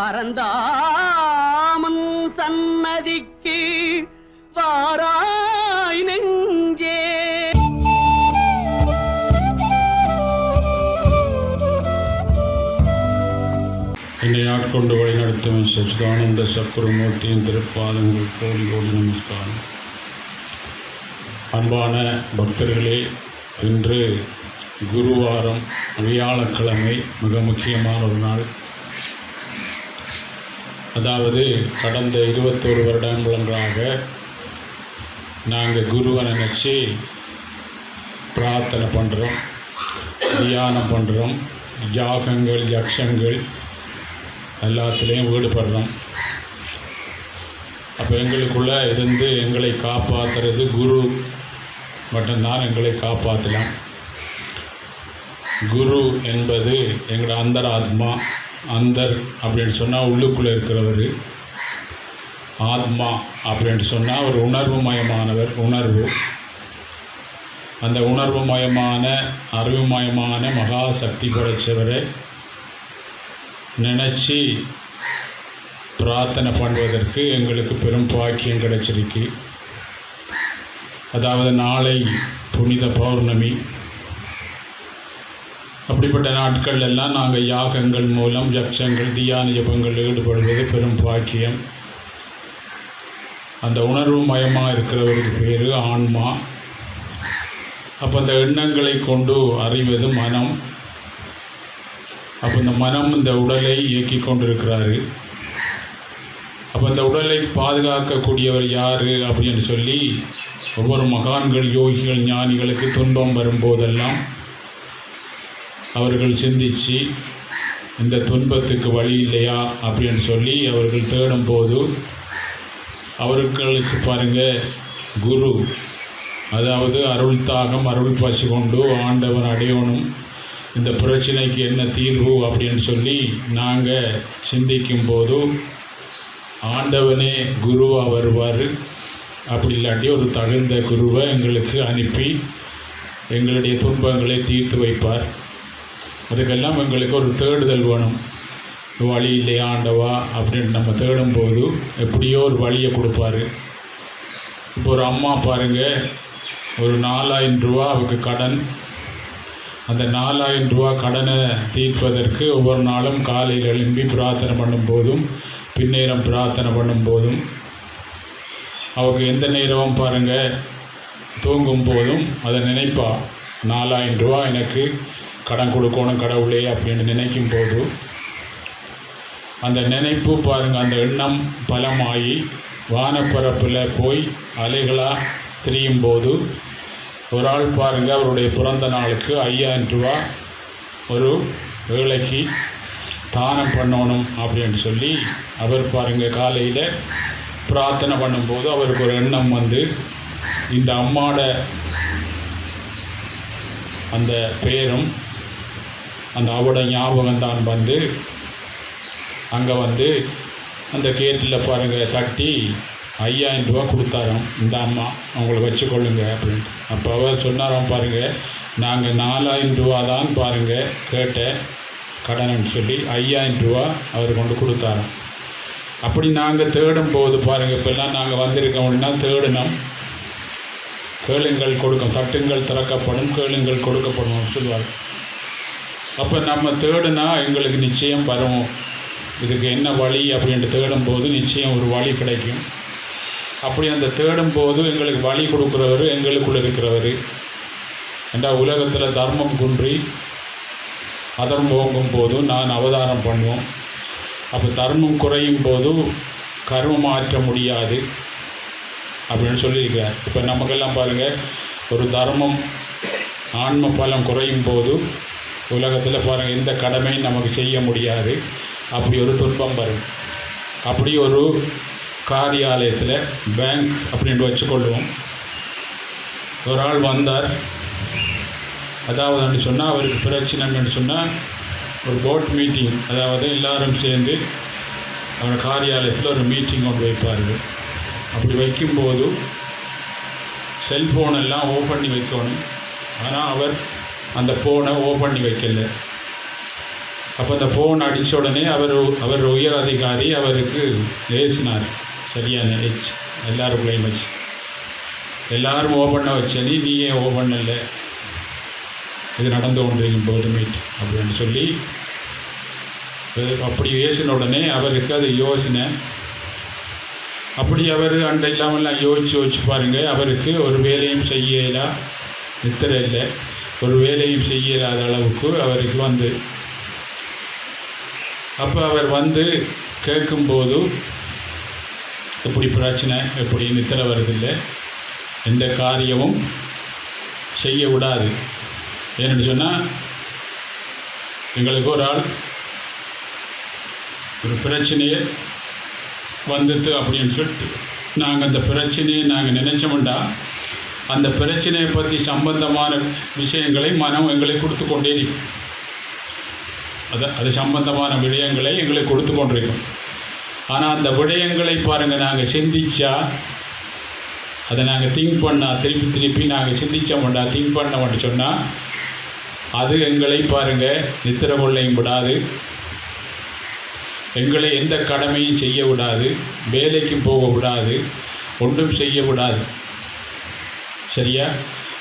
பரந்தாமன் சன்னதிக்கு வாராய் நெஞ்சே. என்னை ஆட்கொண்டு வழிநடத்தும் சச்சிதானந்த சக்கரமூர்த்தியின் திருப்பாதங்கள் கோடி கோடி நமஸ்காரம். அன்பான பக்தர்களே இன்று குருவாரம் வியாழக்கிழமை மிக முக்கியமான ஒரு நாள். அதாவது கடந்த இருபத்தோரு வருடங்களாக நாங்கள் குருவை நினச்சி பிரார்த்தனை பண்ணுறோம் தியானம் பண்ணுறோம் யாகங்கள் யக்ஷங்கள் எல்லாத்துலேயும் ஈடுபடுறோம். அப்போ எங்களுக்குள்ளே இருந்து எங்களை காப்பாற்றுறது குரு மட்டும்தான் எங்களை காப்பாற்றலாம் குரு என்பது எங்களோட அந்தராத்மா. அந்தர் அப்படின்னு சொன்னால் உள்ளுக்குள்ளே இருக்கிறவர். ஆத்மா அப்படின்னு சொன்னால் ஒரு உணர்வு மயமானவர் உணர்வு. அந்த உணர்வு மயமான அறிவுமயமான மகா சக்தி படைச்சவரை நினச்சி பிரார்த்தனை பண்ணுவதற்கு எங்களுக்கு பெரும் பாக்கியம் கிடைச்சிருக்கு. அதாவது நாளை புனித பௌர்ணமி. அப்படிப்பட்ட நாட்கள் எல்லாம் நாங்கள் யாகங்கள் மூலம் யக்ஷங்கள் தியான ஜபங்கள் ஈடுபடுவது பெரும் பாக்கியம். அந்த உணர்வு மயமாக இருக்கிறவருக்கு பேர் ஆன்மா. அப்போ அந்த எண்ணங்களை கொண்டு அறிவது மனம். அப்போ இந்த மனம் இந்த உடலை இயக்கி கொண்டிருக்கிறாரு. அப்போ இந்த உடலை பாதுகாக்கக்கூடியவர் யார் அப்படின்னு சொல்லி ஒவ்வொரு மகான்கள் யோகிகள் ஞானிகளுக்கு துன்பம் வரும்போதெல்லாம் அவர்கள் சிந்திச்சு இந்த துன்பத்துக்கு வழி இல்லையா அப்படின்னு சொல்லி அவர்கள் தேடும்போது அவர்களுக்கு பாருங்கள் குரு அதாவது அருள் தாகம் அருள் பசி கொண்டு ஆண்டவர் அடையணும். இந்த பிரச்சனைக்கு என்ன தீர்வு அப்படின்னு சொல்லி நாங்கள் சிந்திக்கும் போது ஆண்டவனே குருவாக வருவார். அப்படி இல்லாட்டி ஒரு தகுந்த குருவை எங்களுக்கு அனுப்பி எங்களுடைய துன்பங்களை தீர்த்து வைப்பார். அதுக்கெல்லாம் எங்களுக்கு ஒரு தேடுதல் வேணும். வழி இல்லையா ஆண்டவா அப்படின்னு நம்ம தேடும்போது எப்படியோ ஒரு வழியை கொடுப்பாரு. இப்போ ஒரு அம்மா பாருங்கள் ஒரு நாலாயிரம் ரூபா அவருக்கு கடன். அந்த நாலாயிரம் ரூபா கடனை தீர்ப்பதற்கு ஒவ்வொரு நாளும் காலையில் எழும்பி பிரார்த்தனை பண்ணும்போதும் பின்னேரம் பிரார்த்தனை பண்ணும்போதும் அவங்க எந்த நேரமும் பாருங்கள் தூங்கும் போதும் அதை நினைப்பா. நாலாயிரம் ரூபா எனக்கு கடன் கொடுக்கணும் கடவுளே அப்படின்னு நினைக்கும் போது அந்த நினைப்பு பாருங்கள் அந்த எண்ணம் பலமாகி வானப்பரப்பில் போய் அலைகளாக திரியும் போது ஒரு ஆள் பாருங்கள் அவருடைய பிறந்த நாளுக்கு ஐயாயிரம் ரூபா ஒரு வேலைக்கு தானம் பண்ணணும் அப்படின்னு சொல்லி அவர் பாருங்கள் காலையில் பிரார்த்தனை பண்ணும்போது அவருக்கு ஒரு எண்ணம் வந்து இந்த அம்மாவோட அந்த பெயரும் அந்த அவட ஞாபகம் தான் வந்து அங்கே வந்து அந்த கேட்டில் பாருங்கள் தட்டி ஐயாயிரம் ரூபா கொடுத்தாராம். இந்த அம்மா அவங்கள வச்சுக்கொள்ளுங்க அப்படின்ட்டு. அப்போ அவர் சொன்னாராம் பாருங்கள் நாங்கள் நாலாயிரம் ரூபா தான் பாருங்கள் கேட்ட கடனுன்னு சொல்லி ஐயாயிரம் ரூபா அவர் கொண்டு கொடுத்தாராம். அப்படி நாங்கள் தேடும் போது பாருங்கள் இப்போல்லாம் நாங்கள் வந்திருக்கோம்னா தேடினோம் கேளுங்கள் கொடுக்கும் தட்டுங்கள் திறக்கப்படும் கேளுங்கள் கொடுக்கப்படும் சொல்லுவார் அப்போ நம்ம தேடுனா எங்களுக்கு நிச்சயம் வரும். இதுக்கு என்ன வழி அப்படின்ட்டு தேடும்போது நிச்சயம் ஒரு வழி கிடைக்கும். அப்படி அந்த தேடும்போது எங்களுக்கு வழி கொடுக்குறவர் எங்களுக்குள்ள இருக்கிறவர். ஏண்டா உலகத்தில் தர்மம் குன்றி அதர்மம் ஓங்கும் போதும் நான் அவதாரம் பண்ணுவோம். அப்போ தர்மம் குறையும் போதும் கர்மம் மாற்ற முடியாது அப்படின்னு சொல்லியிருக்கார் இப்போ நமக்கெல்லாம் பாருங்கள் ஒரு தர்மம் ஆன்ம பலம் குறையும் போது உலகத்தில் பாருங்கள் எந்த கடமையும் நமக்கு செய்ய முடியாது. அப்படி ஒரு துன்பம் வரும். அப்படி ஒரு காரியாலயத்தில் பேங்க் அப்படின்ட்டு வச்சுக்கொள்வோம். ஒரு ஆள் வந்தார். அதாவது சொன்னால் அவருக்கு பிரச்சனைன்னு சொன்னால் ஒரு போர்ட் மீட்டிங் அதாவது எல்லாரும் சேர்ந்து அவர் காரியாலயத்தில் ஒரு மீட்டிங் கொண்டு வைப்பார்கள். அப்படி வைக்கும்போது செல்ஃபோனெல்லாம் ஓப்பன் பண்ணி வைக்கணும். ஆனால் அவர் அந்த ஃபோனை ஓப்பன் பண்ணி வைக்கல. அப்போ அந்த ஃபோன் அடித்த உடனே அவர் அவர் உயர் அதிகாரி அவருக்கு ஏசினார் சரியான ஹெச் எல்லாருக்குள்ளேயும் வச்சு. எல்லாரும் ஓ பண்ண வச்சனி நீ ஏன் ஓ பண்ணல? இது நடந்து கொண்டிருக்கும் போது அப்படின்னு சொல்லி அப்படி ஏசின உடனே அவருக்கு அது யோசனை. அப்படி அவர் அண்டை இல்லாமல் யோசிச்சு யோசிச்சு பாருங்கள் அவருக்கு ஒரு வேலையும் செய்யலாம் நித்திர இல்லை. ஒரு வேலையும் செய்யாத அளவுக்கு அவருக்கு வந்து. அப்போ அவர் வந்து கேட்கும்போது எப்படி பிரச்சனை? எப்படி நித்திர வருதில்லை. எந்த காரியமும் செய்ய விடாது. ஏன்னு சொன்னால் எங்களுக்கு ஒரு ஆள் ஒரு பிரச்சனையை வந்துட்டு அப்படின்னு சொல்லிட்டு நாங்கள் அந்த பிரச்சனையை நாங்கள் நினச்சோம்டா. அந்த பிரச்சனையை பற்றி சம்பந்தமான விஷயங்களை மனம் எங்களை கொடுத்து கொண்டே இருக்கும் அது அது சம்பந்தமான விடயங்களை எங்களுக்கு கொடுத்து கொண்டிருக்கும் ஆனால் அந்த விடயங்களை பாருங்கள் நாங்கள் சிந்திச்சா அதை நாங்கள் திங்க் பண்ணால் திருப்பி திருப்பி நாங்கள் சிந்திச்சோம்டா திங்க் பண்ண பண்ணோம்னு சொன்னால் அது எங்களை பாருங்கள் நித்திர கொள்ளையும் விடாது. எங்களை எந்த கடமையும் செய்ய விடாது. வேலைக்கும் போக விடாது. ஒன்றும் செய்ய விடாது. சரியா?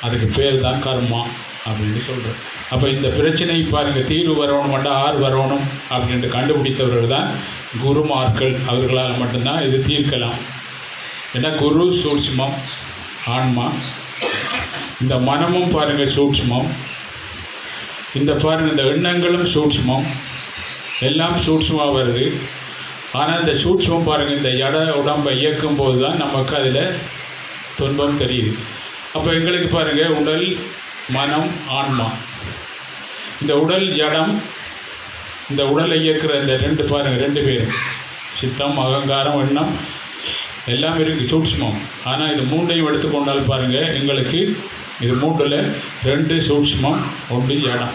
அதுக்கு பேர் தான் கர்மா அப்படின்னு சொல்கிறேன் அப்போ இந்த பிரச்சனை பாருங்கள் தீர்வு வரணும் மட்டும் ஆறு வரணும் அப்படின்ட்டு கண்டுபிடித்தவர்கள் தான் குருமார்கள். அவர்களால் மட்டும்தான் இது தீர்க்கலாம். ஏன்னா குரு சூட்சுமம் ஆன்மா. இந்த மனமும் பாருங்கள் சூட்சுமம். இந்த பாருங்கள் இந்த எண்ணங்களும் சூட்சுமம். எல்லாம் சூட்சமாக வருது. ஆனால் இந்த சூட்சமம் பாருங்கள் இந்த இட உடம்பை இயக்கும் போது தான் நமக்கு அதில் துன்பம் தெரியுது. அப்போ எங்களுக்கு பாருங்கள் உடல் மனம் ஆன்மா. இந்த உடல் ஜடம் இந்த உடலை இயக்கிற இந்த ரெண்டு பாருங்கள் ரெண்டு பேரும் சித்தம் அகங்காரம் எண்ணம் எல்லாம் இருக்குது சூட்சமம் ஆனால் இது மூண்டையும் எடுத்துக்கொண்டால் பாருங்கள் எங்களுக்கு இது மூன்றில் ரெண்டு சூட்சமம் ஒன்று ஜடம்.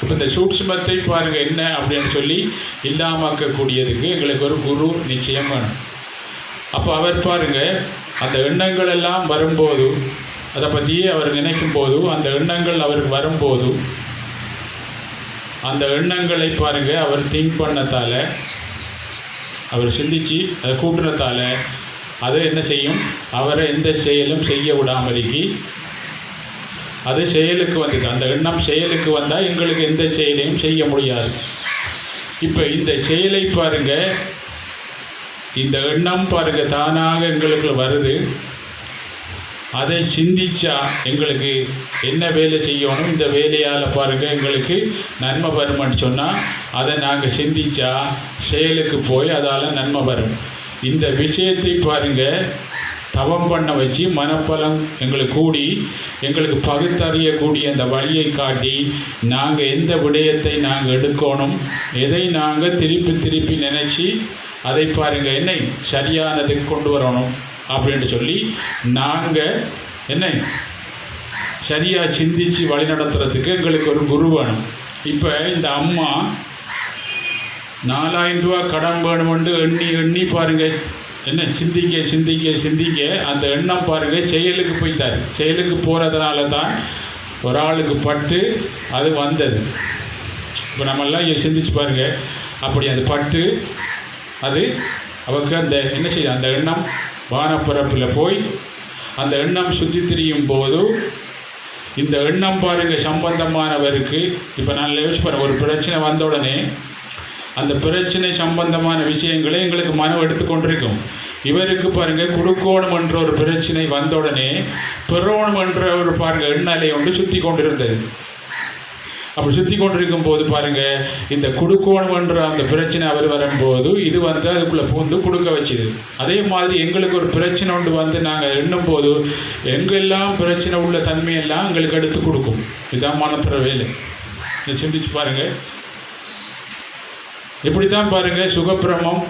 இப்போ இந்த சூட்சமத்தை பாருங்கள் என்ன அப்படின்னு சொல்லி இல்லாமக்கக்கூடியதுக்கு எங்களுக்கு ஒரு குரு நிச்சயம் வேணும். அப்போ அவர் பாருங்கள் அந்த எண்ணங்கள் எல்லாம் வரும்போது அதை பற்றியே அவர் நினைக்கும் போது அந்த எண்ணங்கள் அவருக்கு வரும்போது அந்த எண்ணங்களை பாருங்கள் அவர் திங்க் பண்ணத்தால் அவர் சிந்தித்து அதை கூட்டுறதால அது என்ன செய்யும்? அவரை எந்த செயலும் செய்ய விடாமலிக்கு அது செயலுக்கு வந்தது. அந்த எண்ணம் செயலுக்கு வந்தால் எங்களுக்கு எந்த செயலையும் செய்ய முடியாது. இப்போ இந்த செயலை பாருங்கள் இந்த எண்ணம் பாருங்கள் தானாக எங்களுக்கு வருது. அதை சிந்திச்சா எங்களுக்கு என்ன வேலை செய்யணும்? இந்த வேலையால் பாருங்க எங்களுக்கு நன்மை வருமானு சொன்னால் அதை நாங்கள் சிந்திச்சா செயலுக்கு போய் அதால் நன்மை வரும். இந்த விஷயத்தை பாருங்க தவம் பண்ண வச்சு மனப்பலம் எங்களுக்கு கூடி எங்களுக்கு பகுத்தறியக்கூடிய அந்த வழியை காட்டி நாங்கள் எந்த விடயத்தை நாங்கள் எடுக்கணும் எதை நாங்கள் திருப்பி திருப்பி நினச்சி அதை பாருங்கள் என்னை சரியானதுக்கு கொண்டு வரணும். அப்படின்னு சொல்லி நாங்கள் என்ன சரியாக சிந்திச்சு வழி நடத்துறதுக்கு எங்களுக்கு ஒரு குரு வேணும். இப்போ இந்த அம்மா நாலாயிரம் ரூபா கடன் வேணுமென்று எண்ணி எண்ணி பாருங்கள் என்ன? சிந்திக்க சிந்திக்க சிந்திக்க அந்த எண்ணம் பாருங்கள் செயலுக்கு போயிட்டார் செயலுக்கு போகிறதுனால தான் ஒரு ஆளுக்கு பட்டு அது வந்தது. இப்போ நம்மெல்லாம் இங்க சிந்திச்சு பாருங்கள் அப்படி அது பட்டு அது அவருக்கு அந்த என்ன செய்ய அந்த எண்ணம் வானப்பரப்பில் போய் அந்த எண்ணம் சுற்றி திரியும் போது இந்த எண்ணம் பாருங்கள் சம்பந்தமானவருக்கு இப்போ நான் யோசிச்சு பாருங்க ஒரு பிரச்சனை வந்த உடனே அந்த பிரச்சனை சம்பந்தமான விஷயங்களை எங்களுக்கு மனம் எடுத்துக்கொண்டிருக்கும் இவருக்கு பாருங்கள் குடுக்கோணம் என்ற ஒரு பிரச்சனை வந்த உடனே பெறோணம் என்ற ஒரு பாருங்கள் எண்ணலை ஒன்று சுற்றி கொண்டிருந்தது. அப்படி சுற்றி கொண்டிருக்கும் போது பாருங்க இந்த குடுக்கோணம் என்ற அந்த பிரச்சனை அவர் வரும்போது இது வந்து அதுக்குள்ளே பூந்து கொடுக்க வச்சுது. அதே மாதிரி எங்களுக்கு ஒரு பிரச்சனை ஒன்று வந்து நாங்கள் எண்ணும் போது எங்கெல்லாம் பிரச்சனை உள்ள தன்மையெல்லாம் எங்களுக்கு எடுத்து கொடுக்கும். இதுதான் மனப்புற வேலை இதை சிந்திச்சு பாருங்க. இப்படி தான் பாருங்க சுகப்பிரமம்.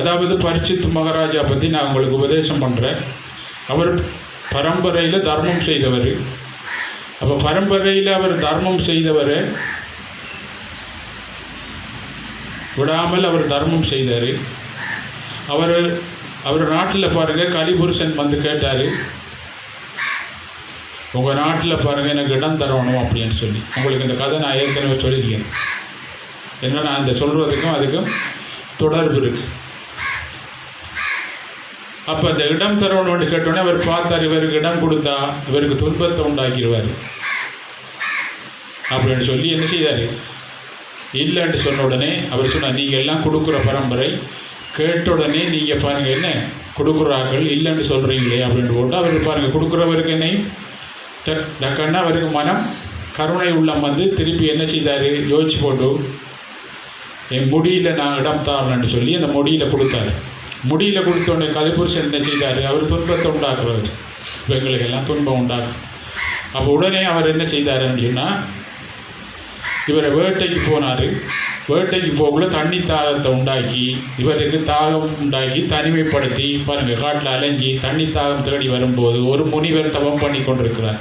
அதாவது பரிச்சித் மகாராஜா பற்றி நான் உங்களுக்கு உபதேசம் பண்ணுறேன் அவர் பரம்பரையில் தர்மம் செய்தவர். அப்போ பரம்பரையில் அவர் தர்மம் செய்தவர். விடாமல் அவர் தர்மம் செய்தார். அவர் அவர் நாட்டில் பாருங்கள் கலிபுருஷன் வந்து கேட்டார். உங்கள் நாட்டில் பாருங்கள் எனக்கு இடம் தரணும் அப்படின்னு சொல்லி. உங்களுக்கு இந்த கதை நான் ஏற்கனவே சொல்லியிருக்கேன். என்னன்னா அந்த சொல்கிறதுக்கும் அதுக்கும் தொடர்பு இருக்குது அப்போ அந்த இடம் தரணும்னு கேட்டோன்னே அவர் பார்த்தார் இவருக்கு இடம் கொடுத்தா இவருக்கு துன்பத்தை உண்டாக்கிடுவார். அப்படின்னு சொல்லி என்ன செய்தார்? இல்லைன்னு சொன்ன உடனே அவர் சொன்னார் நீங்கள் எல்லாம் கொடுக்குற பரம்பரை கேட்ட உடனே நீங்கள் பாருங்கள் என்ன கொடுக்குறார்கள் இல்லைன்னு சொல்கிறீங்களே அப்படின்னு போட்டு அவருக்கு பாருங்கள் கொடுக்குறவருக்கு என்னையும் டக் டக்குன்னா அவருக்கு மனம் கருணை உள்ளம் வந்து திருப்பி என்ன செய்தார்? யோசிச்சு போட்டு என் முடியில் நான் இடம் தாரணும்னு சொல்லி அந்த முடியில் கொடுத்தாரு. முடியில் கொடுத்தோடனே கதைபுருஷன் என்ன செய்தார்? அவர் துன்பத்தை உண்டாக்குறாரு எங்களுக்கு எல்லாம் துன்பம் உண்டாக்கும் அப்போ உடனே அவர் என்ன செய்தார் அப்படின்னா இவரை வேட்டைக்கு போனார். வேட்டைக்கு போகக்குள்ள தண்ணி தாகத்தை உண்டாக்கி இவருக்கு தாகம் உண்டாக்கி தனிமைப்படுத்தி பாருங்கள் காட்டில் அலைஞ்சி தண்ணி தாகம் தேடி வரும்போது ஒரு முனிவர் தவம் பண்ணி கொண்டிருக்கிறார்.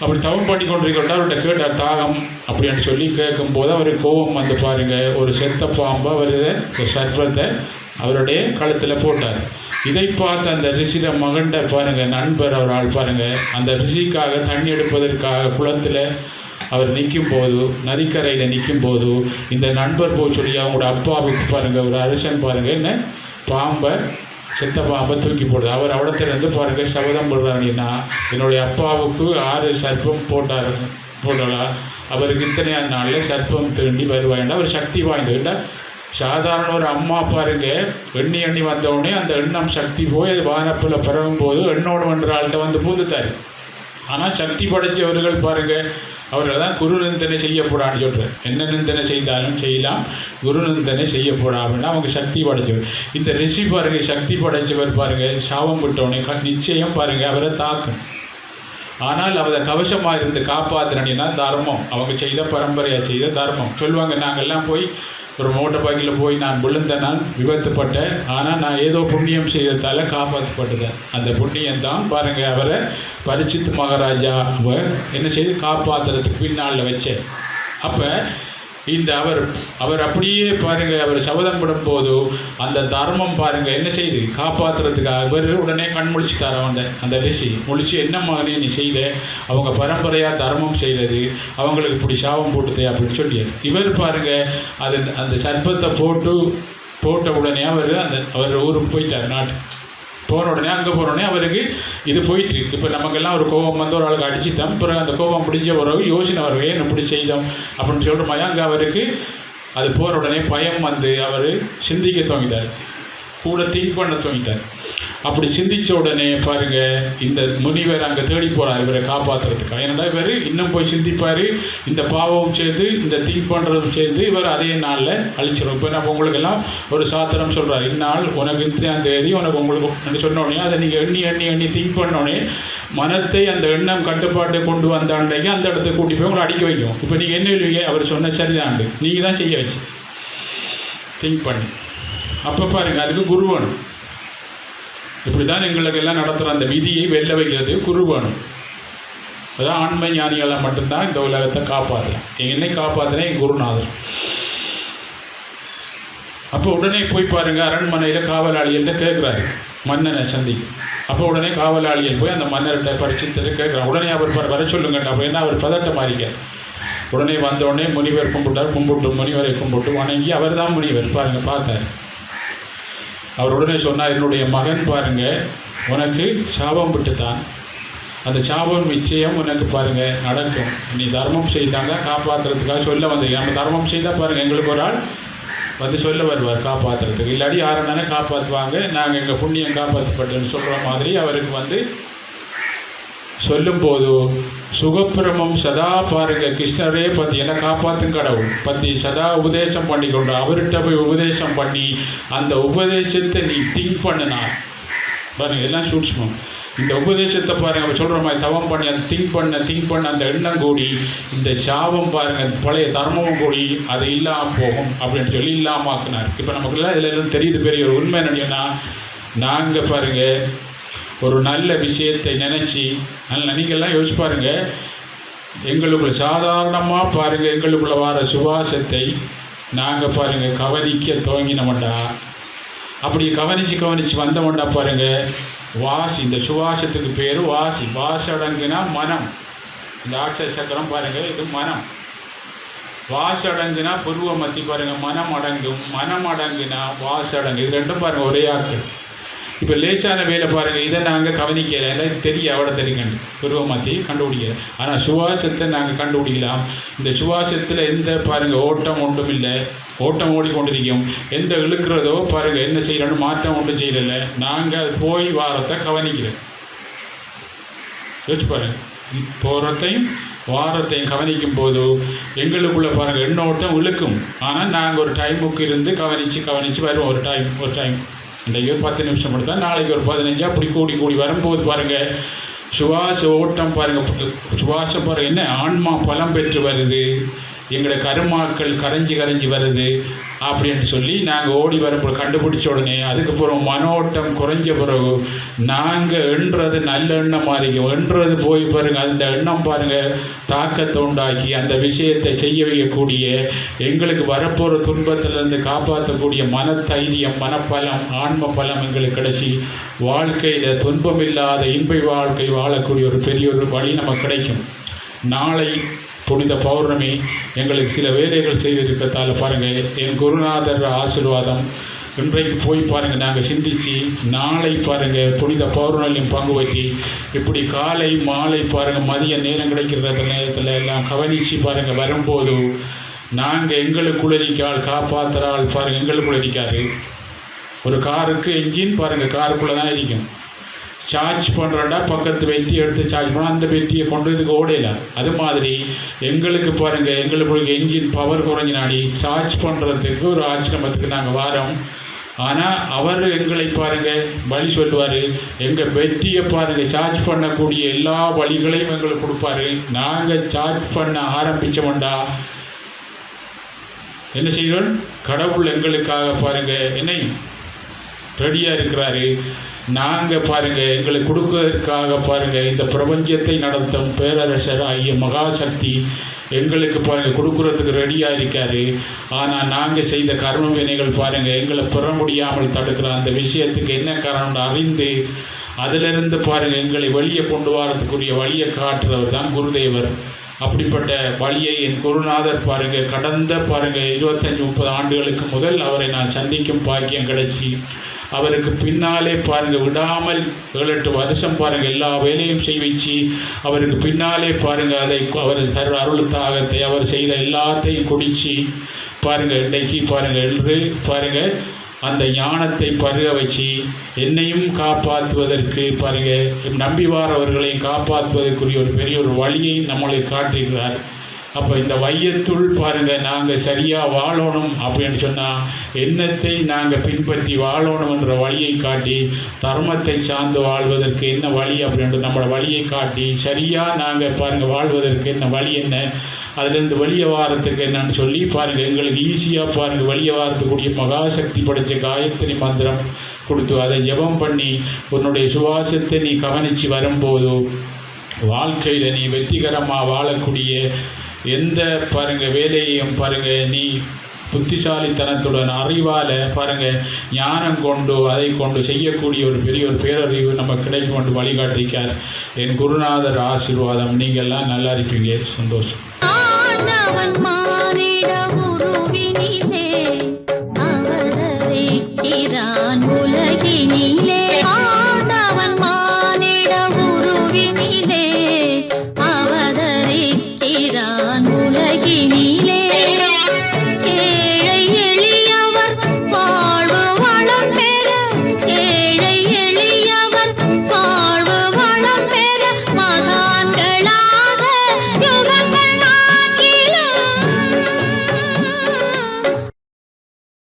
அப்படி தவம் பண்ணி கொண்டிருக்கிறா அவர்கிட்ட கேட்டார் தாகம் அப்படின்னு சொல்லி கேட்கும்போது அவருக்கு கோபம் வந்து பாருங்கள் ஒரு செத்த பாம்பை அவர் ஒரு சர்ப்பத்தை அவருடைய கழுத்தில் போட்டார். இதை பார்த்து அந்த ரிஷிட மகண்ட பாருங்க நண்பர் அவர் ஆள் பாருங்க. அந்த ரிஷிக்காக தண்ணி எடுப்பதற்காக குளத்தில் அவர் நிற்கும் போது நதிக்கரையில் நிற்கும் போது இந்த நண்பர் போய் சொல்லி அவங்களோட அப்பாவுக்கு பாருங்க ஒரு அரசன் பாருங்க என்ன? பாம்பை செத்த பாம்பை தூக்கி போடுது. அவர் அவடத்திலிருந்து பாருங்க சபதம் போடுறாங்கன்னா என்னுடைய அப்பாவுக்கு ஆறு சர்ப்பம் போட்டார் போடலா அவருக்கு இத்தனை நாளில் சர்ப்பம் திருண்டி வருவாய்னா அவர் சக்தி வாய்ந்துக்கிட்ட சாதாரண ஒரு அம்மா பாருங்க எண்ணி எண்ணி வந்தவுடனே அந்த எண்ணம் சக்தி போய் அது வானப்பில் பிறகும் போது எண்ணோடு என்ற ஆள்கிட்ட வந்து பூந்துட்டார். ஆனால் சக்தி படைத்தவர்கள் பாருங்கள் அவர்கள் தான் குரு நிந்தனை செய்யப்படான்னு சொல்கிறார் என்ன நிந்தனை செய்தாலும் செய்யலாம் குரு நிந்தனை செய்யப்படாமல் அவங்க சக்தி படைச்சவர். இந்த ரிஷி பாருங்கள் சக்தி படைச்சவர் பாருங்க சாபம் விட்டவனே நிச்சயம் பாருங்கள் அவரை தாக்கும். ஆனால் அவரை கவசமாக இருந்து காப்பாற்றினா தர்மம். அவங்க செய்த பரம்பரையாக செய்த தர்மம். சொல்லுவாங்க நாங்கள்லாம் போய் ஒரு மோட்டர் பைக்கில் போய் நான் விழுந்த நான் விபத்துப்பட்டேன். ஆனால் நான் ஏதோ புண்ணியம் செய்ததால் காப்பாற்றப்பட்டதேன் அந்த புண்ணியம் தான் பாருங்கள் அவரை பரிசித்து மகாராஜா அவர் என்ன செய்து? காப்பாற்றுறதுக்கு பின்னால் வச்சேன். அப்போ இந்த அவர் அவர் அப்படியே பாருங்க அவர் சபதம் படும் போது அந்த தர்மம் பாருங்க என்ன செய்து? காப்பாற்றுறதுக்காக அவர் உடனே கண் முழிச்சுட்டார் அவன் அந்த ரிஷி முழிச்சு என்ன மகனே நீ செய்த? அவங்க பரம்பரையாக தர்மம் செய்தது அவங்களுக்கு இப்படி சாபம் போட்டுதே அப்படின்னு சொல்லி இவர் பாருங்க அது அந்த சர்பத்தை போட்டு போட்ட உடனே அவர் அந்த அவர் ஊருக்கு போயிட்டார் நாட்டு போன உடனே அங்கே போனோடனே அவருக்கு இது போயிட்டு இப்போ நமக்கெல்லாம் ஒரு கோபம் வந்து ஒரு ஆளுக்கு அடிச்சுட்டோம். பிறகு அந்த கோபம் பிடிச்ச பிறகு யோசனை வரும். ஏன் இப்படி செய்தோம்? அப்படின்னு சொல்லிட்டு மாதிரி அங்கே அவருக்கு அது போன உடனே பயம் வந்து அவர் சிந்திக்க துவங்கிட்டார். கூட திங்க் பண்ண துவங்கிட்டார். அப்படி சிந்திச்ச உடனே பாருங்க இந்த முனிவர் அங்கே தேடி போறார் இவரை காப்பாற்றுறதுக்கு ஏன்னா இவர் இன்னும் போய் சிந்திப்பார் இந்த பாவமும் சேர்ந்து இந்த திங்க் பண்ணுறதும் சேர்ந்து இவர் அதே நாளில் அழிச்சிடும் இப்போ நம்ம உங்களுக்கு எல்லாம் ஒரு சாத்திரம் சொல்கிறார் இந்நாள் உனக்கு இத்தனையாம் தேதி உனக்கு உங்களுக்கு சொன்ன உடனே அதை நீங்கள் எண்ணி எண்ணி எண்ணி திங்க் பண்ண உடனே மனத்தை அந்த எண்ணம் கட்டுப்பாட்டை கொண்டு வந்த அன்றைக்கு அந்த இடத்துக்கு கூட்டி போய் உங்களை அடிக்க வைக்கும். இப்போ நீங்கள் என்ன இல்லையே அவர் சொன்ன சரிதான் நீங்கள் தான் செய்ய வச்சு. திங்க் பண்ணி அப்போ பாருங்கள் அதுக்கு குருவன் இப்படி தான் எங்களுக்கு எல்லாம் நடத்துகிற அந்த விதியை வெளில வைக்கிறது குருபானம் அதான் ஆண்மை ஞானிகளை மட்டும்தான் இந்த உலகத்தை காப்பாற்றுறேன் என்னை காப்பாற்றுறேன் என் குருநாதர். அப்போ உடனே போய் பாருங்க அரண்மனையில் காவலாளிகள்கிட்ட கேட்குறாரு மன்னனை சந்தி அப்போ உடனே காவலாளிகள் போய் அந்த மன்னர்கிட்ட பரிசுத்தது கேட்குறாரு உடனே அவர் வர- சொல்லுங்கட்டா சொல்லுங்கட்ட அப்போ என்ன அவர் பதட்ட மாறிக்க உடனே வந்த உடனே முனிவர் கும்பிட்டார் கும்பிட்டு முனிவரை கும்பிட்டு வணங்கி அவர் தான் முனிவர். பாருங்கள் பார்த்தார். அவர் உடனே சொன்னார் என்னுடைய மகன் பாருங்க உனக்கு சாபம் விட்டுத்தான். அந்த சாபம் நிச்சயம் உனக்கு பாருங்க நடக்கும். நீ தர்மம் செய்தாங்க காப்பாற்றுறதுக்காக சொல்ல வந்தீங்க நம்ம தர்மம் செய்தால் பாருங்க எங்களுக்கு ஒரு ஆள் வந்து சொல்ல வருவார் காப்பாற்றுறதுக்கு இல்லாட்டி யாருன்னானே காப்பாற்றுவாங்க நாங்கள் எங்கள் புண்ணியம் காப்பாற்றப்பட்டுன்னு சொல்கிற மாதிரி அவருக்கு வந்து சொல்லும்போது சுகப்பிரமம் சதா பாருங்க கிருஷ்ணரே பற்றி என்ன காப்பாற்றும் கடவுள். பற்றி சதா உபதேசம் பண்ணி கொண்டு அவர்கிட்ட போய் உபதேசம் பண்ணி அந்த உபதேசத்தை நீ திங்க் பண்ணினா. பாருங்க எல்லாம் சூட்சமம் இந்த உபதேசத்தை பாருங்க அவர் சொல்கிற மாதிரி தவம் பண்ணி அந்த திங்க் பண்ண திங்க் பண்ண அந்த எண்ணம் கூடி இந்த சாபம் பாருங்க பழைய தர்மமும் கூடி அது இல்லாமல் போகும் அப்படின்னு சொல்லி இல்லாமல் ஆக்குனார். இப்போ நமக்குலாம் இதில் இருந்து தெரியுது பெரிய ஒரு உண்மை என்னன்னா நாங்கள் பாருங்கள் ஒரு நல்ல விஷயத்தை நினச்சி நல்ல நீங்கள்லாம் யோசிச்சு பாருங்கள் எங்களுக்குள்ள சாதாரணமாக பாருங்கள் எங்களுக்குள்ள வர சுவாசத்தை நாங்கள் பாருங்கள் கவனிக்க துவங்கினோம்டா. அப்படி கவனித்து கவனித்து வந்தோம்டா பாருங்கள் வாசி இந்த சுவாசத்துக்கு பேர் வாசி. வாசடங்குனா மனம். இந்த ஆட்ச சக்கரம் பாருங்கள் இது மனம். வாசடங்குனா புருவ மத்தி பாருங்கள் மனம் அடங்கும் மனம் அடங்குனா வாசடங்கு. இது ரெண்டும் பாருங்கள் ஒரே ஆட்கள் இப்போ லேசான வேலை பாருங்கள் இதை நாங்கள் கவனிக்கல. எனக்கு தெரியும் எவ்வளோ தெரியுங்க புருவ மத்தி கண்டுபிடிக்கல. ஆனால் சுவாசத்தை நாங்கள் கண்டுபிடிக்கலாம். இந்த சுவாசத்தில் எந்த பாருங்கள் ஓட்டம் ஒன்றும் இல்லை ஓட்டம் ஓடிக்கொண்டிருக்கும். எந்த இழுக்கிறதோ பாருங்கள் என்ன செய்யணும்னு மாற்றம் ஒன்றும் செய்யலை நாங்கள் அது போய் வாரத்தை கவனிக்கிறோம். யோசிச்சு பாருங்கள் போகிறதையும் வாரத்தையும் கவனிக்கும் போது எங்களுக்குள்ளே பாருங்கள் எண்ணோட்டம் இழுக்கும். ஆனால் நாங்கள் ஒரு டைமுக்கு இருந்து கவனித்து கவனித்து வருவோம். ஒரு டைம் ஒரு டைம் இன்றைக்கு ஒரு பத்து நிமிஷம் மட்டும் நாளைக்கு ஒரு பதினஞ்சு அப்படி கூடி கூடி வரும்போது பாருங்கள் சுவாச ஓட்டம் பாருங்கள் சுவாச பாருங்கள் என்ன ஆன்மா பலம் பெற்று வருது எங்களோட கருமாக்கள் கரைஞ்சி கரைஞ்சி வருது அப்படின்னு சொல்லி நாங்கள் ஓடி வரப்போ கண்டுபிடிச்ச உடனே அதுக்கப்புறம் மனோட்டம் குறைஞ்ச பிறகு நாங்கள் எண்ணுறது நல்ல எண்ணமாக இருக்கும் எண்ணுறது போய் பாருங்கள் அந்த எண்ணம் பாருங்கள் தாக்கத்தை உண்டாக்கி அந்த விஷயத்தை செய்ய வைக்கக்கூடிய எங்களுக்கு வரப்போகிற துன்பத்திலிருந்து காப்பாற்றக்கூடிய மனத்தைரியம் மனப்பலம் ஆன்ம பலம் எங்களுக்கு கிடைச்சி வாழ்க்கையில் துன்பம் இல்லாத இன்பை வாழ்க்கை வாழக்கூடிய ஒரு பெரிய ஒரு வழி நமக்கு கிடைக்கும். நாளை புனித பௌர்ணமி எங்களுக்கு சில வேலைகள் செய்திருக்கிறதால பாருங்கள் என் குருநாதர் ஆசீர்வாதம். இன்றைக்கு போய் பாருங்கள் நாங்கள் சிந்திச்சு நாளை பாருங்கள் புனித பௌர்ணமியும் பங்கு வச்சு இப்படி காலை மாலை பாருங்கள் மதிய நேரம் கிடைக்கிற நேரத்தில் எல்லாம் கவனித்து பாருங்கள் வரும்போது நாங்கள் எங்களுக்குள்ள இருக்கால் காப்பாற்றுறாள் பாருங்கள் எங்களுக்குள்ள ஒரு காருக்கு எங்கேயும் பாருங்கள் காருக்குள்ளே தான் இருக்கும். சார்ஜ் பண்ணுறோண்டா பக்கத்து வெட்டி எடுத்து சார்ஜ் பண்ணால் அந்த வெட்டியை கொண்டு இதுக்கு ஓடையில. அது மாதிரி எங்களுக்கு பாருங்கள் எங்களுக்கு என்ஜின் பவர் குறைஞ்சினாடி சார்ஜ் பண்ணுறதுக்கு ஒரு ஆசிரமத்துக்கு நாங்கள் வாரோம். ஆனால் அவர் எங்களை பாருங்கள் வழி சொல்லுவார் எங்கள் வெற்றியை பாருங்கள் சார்ஜ் பண்ணக்கூடிய எல்லா வழிகளையும் எங்களுக்கு கொடுப்பாரு. நாங்கள் சார்ஜ் பண்ண ஆரம்பித்தோம்டா என்ன செய்கிறோம் கடவுள் எங்களுக்காக பாருங்கள் என்னை ரெடியாக இருக்கிறாரு. நாங்கள் பாருங்கள் எங்களுக்கு கொடுக்கறதுக்காக பாருங்கள் இந்த பிரபஞ்சத்தை நடத்தும் பேரரசர் ஐய மகாசக்தி எங்களுக்கு பாருங்கள் கொடுக்குறதுக்கு ரெடியாக இருக்காரு. ஆனால் நாங்கள் செய்த கர்ம வினைகள் பாருங்கள் எங்களை பெற முடியாமல் தடுக்கிற அந்த விஷயத்துக்கு என்ன காரணம்னு அறிந்து அதிலிருந்து பாருங்கள் எங்களை வழியை கொண்டு வரதுக்குரிய வழியை காட்டுறவர் தான் குருதேவர். அப்படிப்பட்ட வழியை என் குருநாதர் பாருங்க கடந்த பாருங்க இருபத்தஞ்சி முப்பது ஆண்டுகளுக்கு முதல் அவரை நான் சந்திக்கும் பாக்கியம் கிடைச்சி. அவருக்கு பின்னாலே பாருங்க விடாமல் ஏழு எட்டு வருஷம் பாருங்க எல்லா வேலையும் செய்வச்சு அவருக்கு பின்னாலே பாருங்க அதை அவர் சர்வ அருள் தாகத்தை அவர் செய்த எல்லாத்தையும் குடிச்சு பாருங்க இன்றைக்கு பாருங்க என்று பாருங்க அந்த ஞானத்தை பருக வச்சு என்னையும் காப்பாற்றுவதற்கு பாருங்க நம்பி அவர்களையும் காப்பாற்றுவதற்குரிய ஒரு பெரிய ஒரு வழியை நம்மளை காட்டுகிறார். அப்போ இந்த வையத்துள் பாருங்கள் நாங்கள் சரியாக வாழணும் அப்படின்னு சொன்னால் எண்ணத்தை நாங்கள் பின்பற்றி வாழணும் வழியை காட்டி தர்மத்தை சார்ந்து வாழ்வதற்கு என்ன வழி அப்படின்ட்டு நம்மளோட வழியை காட்டி சரியாக நாங்கள் பாருங்கள் வாழ்வதற்கு என்ன வழி என்ன? அதுலேருந்து வெளியே வாரத்துக்கு என்னன்னு சொல்லி பாருங்கள் எங்களுக்கு ஈஸியாக பாருங்கள் வெளியே வாரத்துக்கூடிய மகாசக்தி படைத்த காயத்ரி மந்திரம் கொடுத்து அதை ஜெபம் பண்ணி உன்னுடைய சுவாசத்தை நீ கவனித்து வரும்போது வாழ்க்கையில் நீ வெற்றிகரமாக வாழக்கூடிய எந்த பாருங்க வேலையையும் பாருங்க நீ புத்திசாலித்தனத்துடன் அறிவால் பாருங்க ஞானம் கொண்டு அதை கொண்டு செய்யக்கூடிய ஒரு பெரிய ஒரு பேரறிவு நம்ம கிடைக்கும் கொண்டு வழிகாட்டிருக்கார் என் குருநாதர் ஆசீர்வாதம். நீங்கள்லாம் நல்லா இருப்பீங்க. சந்தோஷம்.